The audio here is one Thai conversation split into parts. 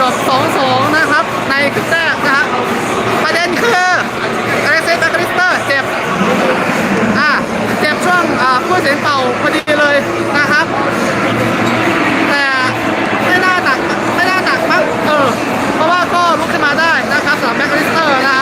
จบสองสองนะครับ ในครึ่งแรกนะฮะประเด็นคืออเล็กซิสแบคริสเตอร์เจ็บอ่าเจ็บช่วงอ่าผู้เสียงเป่าพอดีเลยนะครับ แต่ไม่น่าหนักไม่น่าหนักมั้งเออเพราะว่าก็ลุกขึ้นมาได้นะครับสำหรับแมคริสเตอร์นะ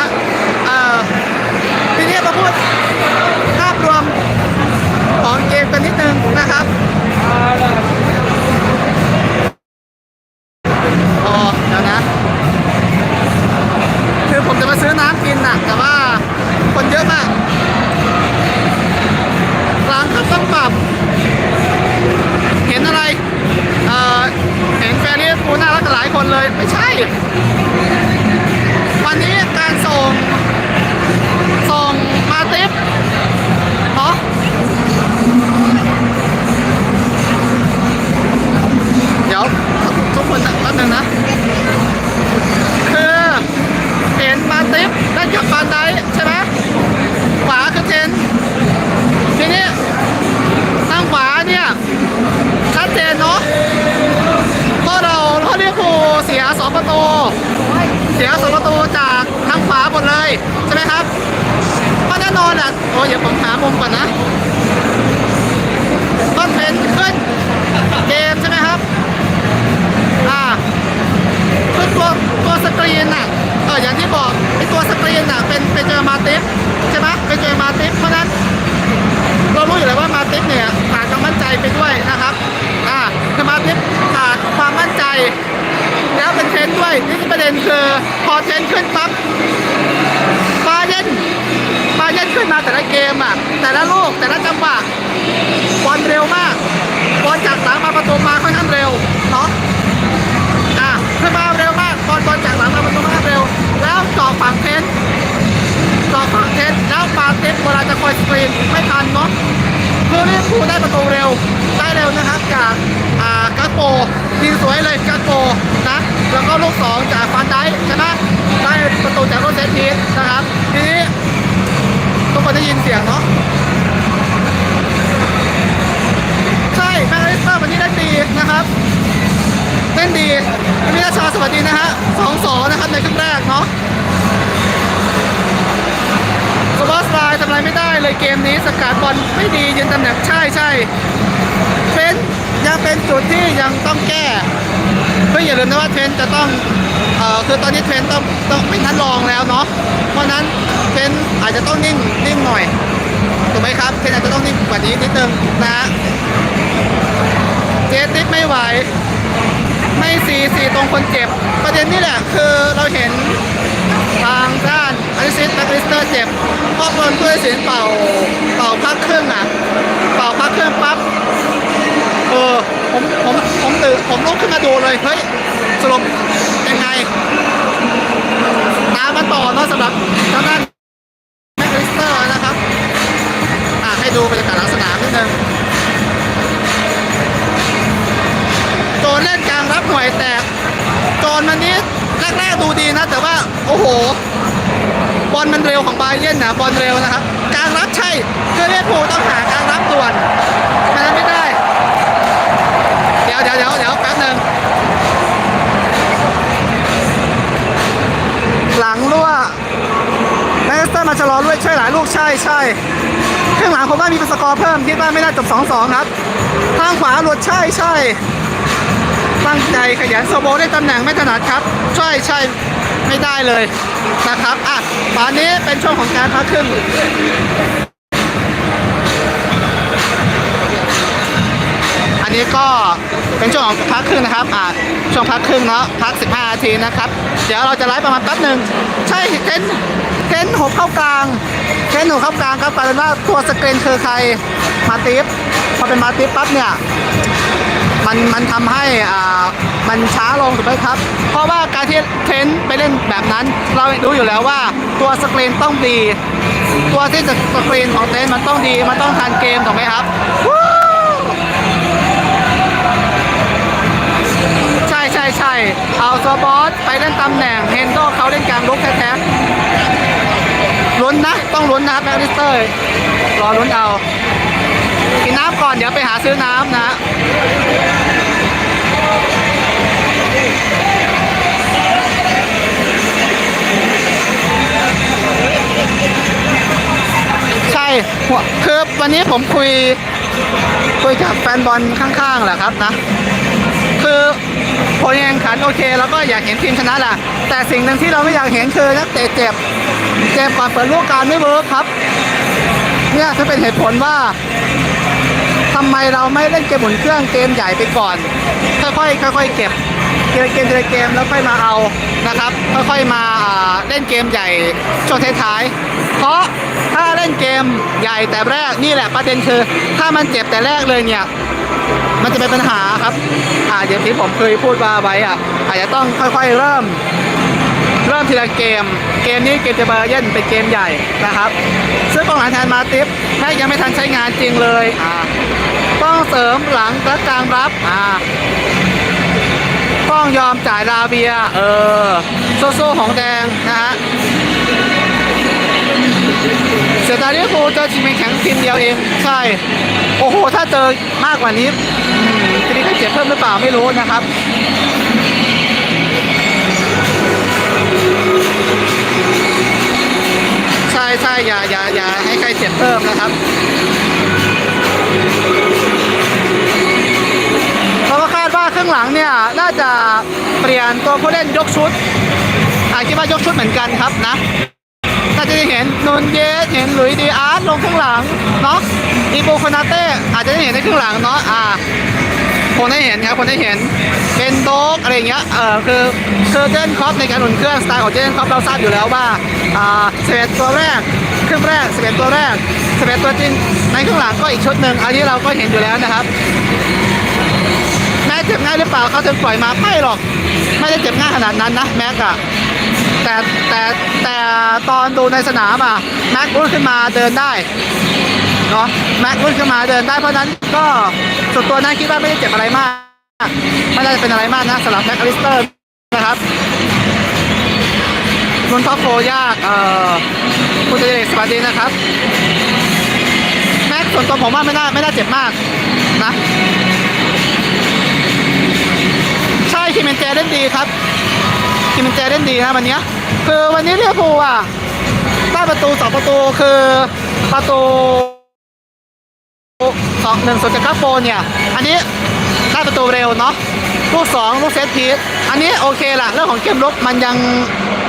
มุมก่อนนะ ก็เทรนขึ้นเกมใช่ไหมครับ อ่าคือตัวตัวสกรีนน่ะเอออย่างที่บอกไอตัวสกรีนน่ะเป็นเป็นเจอมาติฟใช่ไหมเป็นเจอมาติฟเพราะนั้นเรารู้อยู่แล้วว่ามาติฟเนี่ยขาดความมั่นใจไปด้วยนะครับ อ่าคือมาติฟขาดความมั่นใจ แล้วเป็นเทนด้วยนี่ประเด็นคือพอเทนขึ้นปั๊บบาเยนบาเยน ขึ้นมาแต่ละเกมอะแต่ละลูกแต่ละจังหวะบอลเร็วมากบอลจากหลังมาประตูมาค่อนข้างเร็วเนาะอะขึ้นมาเร็วมากบอลบอลจากหลังมาประตูมาเร็ว แล้วจ่อฝั่งเทนจ่อฝั่งเทนแล้วปาเต็เวลาจะคอยสกรีนไม่ทันเนาะคือเวอร์พูได้ประตูเร็วได้เร็วนะครับจากอ่ากาโปยิงสวยเลยกาโปนะแล้วก็ลูกสองจากฟานไดค์ใช่ไหมได้ประตูจากโรเซนทีสนะครับทีนี้ คนได้ยินเสียงเนาะใช่แมคอลิสเตอร์วันนี้ได้ดีนะครับเล่นดีพี่ราชาสวัสดีนะฮะสองสองนะครับในครึ่งแรกเนาะสปอร์ตสไตล์ทำอะไรไม่ได้เลยเกมนี้สกัดบอลไม่ดียืนตำแหน่งใช่ใช่เทรนยังเป็นจุดที่ยังต้องแก้เพื่ออย่าลืมนะว่าเทรนจะต้องเอ่อคือตอนนี้เทรนต้องต้องเป็นท่านรองแล้วเนาะเพราะนั้น นด์อาจจะต้องนิ่งนิ่งหน่อยถูกไหมครับเทนอาจจะต้องนิ่งกว่านี้นิดนึงนะฮะเจติกไม่ไหว ไม่สีสีตรงคนเจ็บ ประเด็นนี่แหละคือเราเห็นทางด้านอลิซิสแบ็คลิสเตอร์เจ็บเพราะโดนผู้ตัดสินเป่าเป่าพักเครื่องอะเป่าพักเครื่องปั๊บเออผมผมผมตื่นผมลุกขึ้นมาดูเลยเฮ้ยสรุปยังไงตามมาต่อเนาะสำหรับทางด้าน แรกๆดูดีนะ แต่ว่าโอ้โห บอลมันเร็วของบาเยนนะบอลเร็วนะครับ กางรับใช่คือเรียกผูลต้องหากางรับด่วนมันไม่ได้ เดี๋ยวเดี๋ยวเดี๋ยวเดี๋ยวแป๊บหนึ่งหลังรั่วแมนเชสเตอร์มาชะลอด้วยช่วยหลายลูกใช่ใช่ข้างหลังผมว่ามีสกอร์เพิ่มคิดว่าไม่น่าจบ 2-2 ครับ ทางขวาหลุดใช่ใช่ ตั้งใจขยันโซโบได้ตำแหน่งไม่ถนัดครับ ใช่ใช่ไม่ได้เลยนะครับอะตอนนี้เป็นช่วงของการพักครึ่งอันนี้ก็เป็นช่วงของพักครึ่งนะครับอ่าช่วงพักครึ่งเนาะพัก 15นาทีนะครับ เดี๋ยวเราจะไลฟ์ประมาณแป๊บหนึ่งใช่เทนเทนหกเข้ากลางเทนหกเข้ากลางครับกลายเป็นว่าตัวสกรีนคือใครมาติฟพอเป็นมาติฟปั๊บเนี่ย มันมันทำให้อ่ามันช้าลงถูกไหมครับ เพราะว่าการที่เทรนไปเล่นแบบนั้น เรารู้อยู่แล้วว่าตัวสกรีนต้องดี ตัวที่จะสกรีนของเทรนมันต้องดี มันต้องทันเกมถูกไหมครับใช่ใช่ใช่เอาตัวบอสไปเล่นตำแหน่งเฮนโดเขาเล่นกลางลุกแท้ๆลุ้นนะ ต้องลุ้นนะครับแมริสเตอร์รอลุ้นเอาำก่อนเดี๋ยวไปหาซื้อน้ำนะ ใช่คือวันนี้ผมคุย คุยกับแฟนบอลข้างๆแหละครับนะ คือผลแข่งขันโอเค แล้วก็อยากเห็นทีมชนะแหละแต่สิ่งหนึ่งที่เราไม่อยากเห็นคือนักเตะเจ็บเจ็บก่อนเปิดลูกการไม่เวิร์คครับ เนี่ยจะเป็นเหตุผลว่า ทำไมเราไม่เล่นเกมหมุนเครื่องเกมใหญ่ไปก่อน ค่อยๆค่อยๆเก็บเกมเกมเกมแล้วค่อยมาเอานะครับ ค่อยๆมาเล่นเกมใหญ่ช่วงท้ายๆเพราะถ้าเล่นเกมใหญ่แต่แรกนี่แหละประเด็นคือ ถ้ามันเจ็บแต่แรกเลยเนี่ยมันจะเป็นปัญหาครับอ่าอย่างที่ผมเคยพูดมาไว้อะอาจจะต้องค่อยๆเริ่ม เริ่มทีละเกม เกมนี้เกมเจเบอร์เยนเป็นเกมใหญ่นะครับ ซึ่งกองหลังแทนมาติฟแม่ยังไม่ทันใช้งานจริงเลยอ่า ต้องเสริมหลังและกลางรับอ่าต้องยอมจ่ายลาเบีย เออ โซ่ๆของแดงนะฮะเสียดายที่ฟูเจอทีมแข็งทีมเดียวเอง ใช่ โอ้โห ถ้าเจอมากกว่านี้อืมทีนี้ก็เจ็บเพิ่มหรือเปล่าไม่รู้นะครับใช่ใช่อย่าอย่าอย่าให้ใครเจ็บเพิ่มนะครับ จะเปลี่ยนตัวผู้เล่นยกชุดอาคิดว่ายกชุดเหมือนกันครับนะน่าจะได้เห็นนนเยสเห็นหลุยดีอาร์ตลงครึ่งหลังเนาะอีโบคนาเต้อาจจะได้เห็นในครึ่งหลังเนาะอ่าคงได้เห็นครับคงได้เห็นเป็นโต๊กอะไรอย่างเงี้ยเออคือคือเจนคอปในการหนุนเครื่องสไตล์ของเจนคอปเราทราบอยู่แล้วว่าอ่าสิบเอ็ดตัวแรกครึ่งแรกสิบเอ็ดตัวแรกสิบเอ็ดตัวจริงในครึ่งหลังก็อีกชุดหนึ่งอันนี้เราก็เห็นอยู่แล้วนะครับ เจ็บง่ายหรือเปล่าเขาถึงปล่อยมาไม่หรอก ไม่ได้เจ็บง่ายขนาดนั้นนะแม็กอะแต่แต่แต่ตอนดูในสนามอะแม็กรุ่นขึ้นมาเดินได้เนาะแม็กรุ่นขึ้นมาเดินได้เพราะนั้นก็ส่วนตัวนั้นคิดว่าไม่ได้เจ็บอะไรมากไม่ได้เป็นอะไรมากนะสำหรับแม็กอลิสเตอร์นะครับรุนท็อปโฟยากเอ่อคุณเจเดสวัสดีนะครับแม็กส่วนตัวผมว่าไม่น่าไม่น่าเจ็บมากนะ นดีครับคิมเมนเจเล่นดีนะวันนี้คือวันนี้เรียวภูอะได้ประตูสองประตูคือประตูสองหนึ่งส่วนจากคาโปเนี่ย อันนี้ได้ประตูเร็วเนาะลูกสองลูกเซตพีทอันนี้โอเคละเรื่องของเกมลุกมันยัง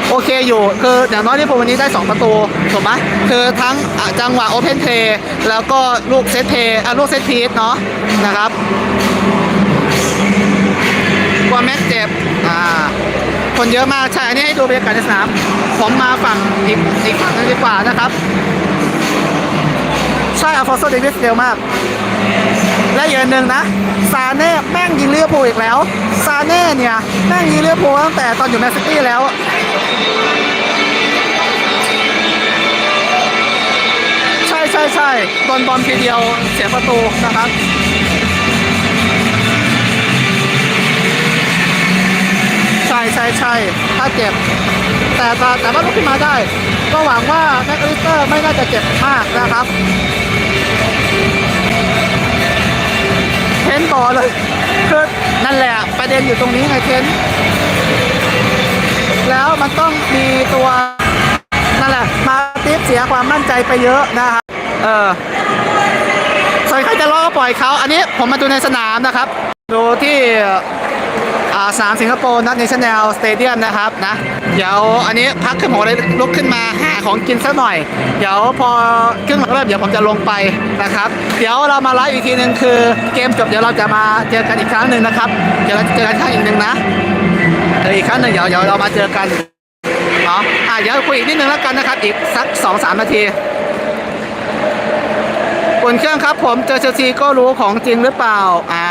โอเคอยู่ คืออย่างน้อยเรียวภูวันนี้ได้สองประตูถูกไหมคือทั้งจังหวะโอเพนเทแล้วก็ลูกเซตเทอะลูกเซตพีทเนาะนะครับ แม็กเจ็บอ่าคนเยอะมากใช่อันนี้ให้ดูบรรยากาศในสนามผมมาฝั่งอีกอีกฝั่งนึงดีกว่านะครับ ใช่อัลฟอนโซเดวิสเร็วมาก และอีกอันหนึ่งนะ ซาเน่แม่งยิงเลี้ยวภูลอีกแล้ว ซาเน่เนี่ย แม่งยิงเลี้ยวภูลตั้งแต่ตอนอยู่แมนซิตี้แล้วใช่ใช่ใช่โดนบอลทีเดียวเสียประตูนะครับ ช่ใช่ใช่ถ้าเจ็บ แต่แต่แต่ว่าลุกขึ้นมาได้ ก็หวังว่าแม็กอลิสเตอร์ไม่น่าจะเจ็บมากนะครับเทนต่อเลยคือนั่นแหละประเด็นอยู่ตรงนี้ไงเทนแล้วมันต้องมีตัวนั่นแหละ มาติฟเสียความมั่นใจไปเยอะนะครับเออส่วนใครจะล้อก็ปล่อยเขาอันนี้ผมมาดูในสนามนะครับ ดูที่ สามสิงคโปร์นัดเนชั่นแนลสเตเดียมนะครับนะ เดี๋ยวอันนี้พักขึ้นผมเลยลุกขึ้นมาหาของกินสักหน่อย เดี๋ยวพอครึ่งหลังเริ่มเดี๋ยวผมจะลงไปนะครับ เดี๋ยวเรามาไลฟ์อีกทีหนึ่งคือเกมจบเดี๋ยวเราจะมาเจอกันอีกครั้งหนึ่งนะครับ เดี๋ยวเราจะเจอกันครั้งอีกหนึ่งนะเจออีกครั้งหนึ่งเดี๋ยวเดี๋ยวเรามาเจอกันเนาะอะเดี๋ยวคุยอีกนิดนึงแล้วกันนะครับ อีกสักสองสามนาทีอุ่นเครื่องครับผมเจอเชลซีก็รู้ของจริงหรือเปล่าอ่า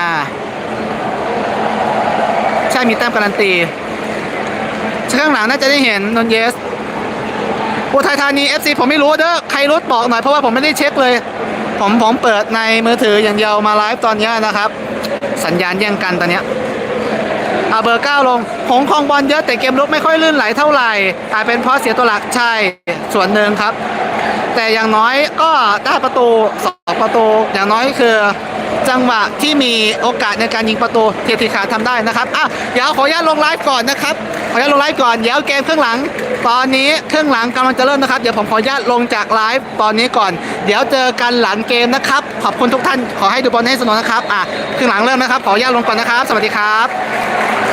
ช่มีแต้มการันตีข้างหลังน่าจะได้เห็นนนเยสอุทัยธานี FC ผมไม่รู้เด้อใครรู้บอกหน่อยเพราะว่าผมไม่ได้เช็คเลย ผมผมเปิดในมือถืออย่างเดียวมาไลฟ์ตอนนี้นะครับ สัญญาณแย่งกันตอนนี้เอาเบอร์9ลงหงคองบอลเยอะแต่เกมลุกไม่ค่อยลื่นไหลเท่าไหร่อาจเป็นเพราะเสียตัวหลักใช่ส่วนหนึ่งครับ แต่อย่างน้อยก็ได้ประตูสองประตูอย่างน้อยคือ จังหวะที่มีโอกาสในการยิงประตูเทียทีขาทำได้นะครับอะเดี๋ยวขออนุญาตลงไลฟ์ก่อนนะครับขออนุญาตลงไลฟ์ก่อนเดี๋ยวเกมเครื่องหลัง ตอนนี้เครื่องหลังกำลังจะเริ่มนะครับเดี๋ยวผมขออนุญาตลงจากไลฟ์ตอนนี้ก่อน เดี๋ยวเจอกันหลังเกมนะครับ ขอบคุณทุกท่านขอให้ดูบอลให้สนุกนะครับอะเครื่องหลังเริ่มนะครับขออนุญาตลงก่อนนะครับ สวัสดีครับ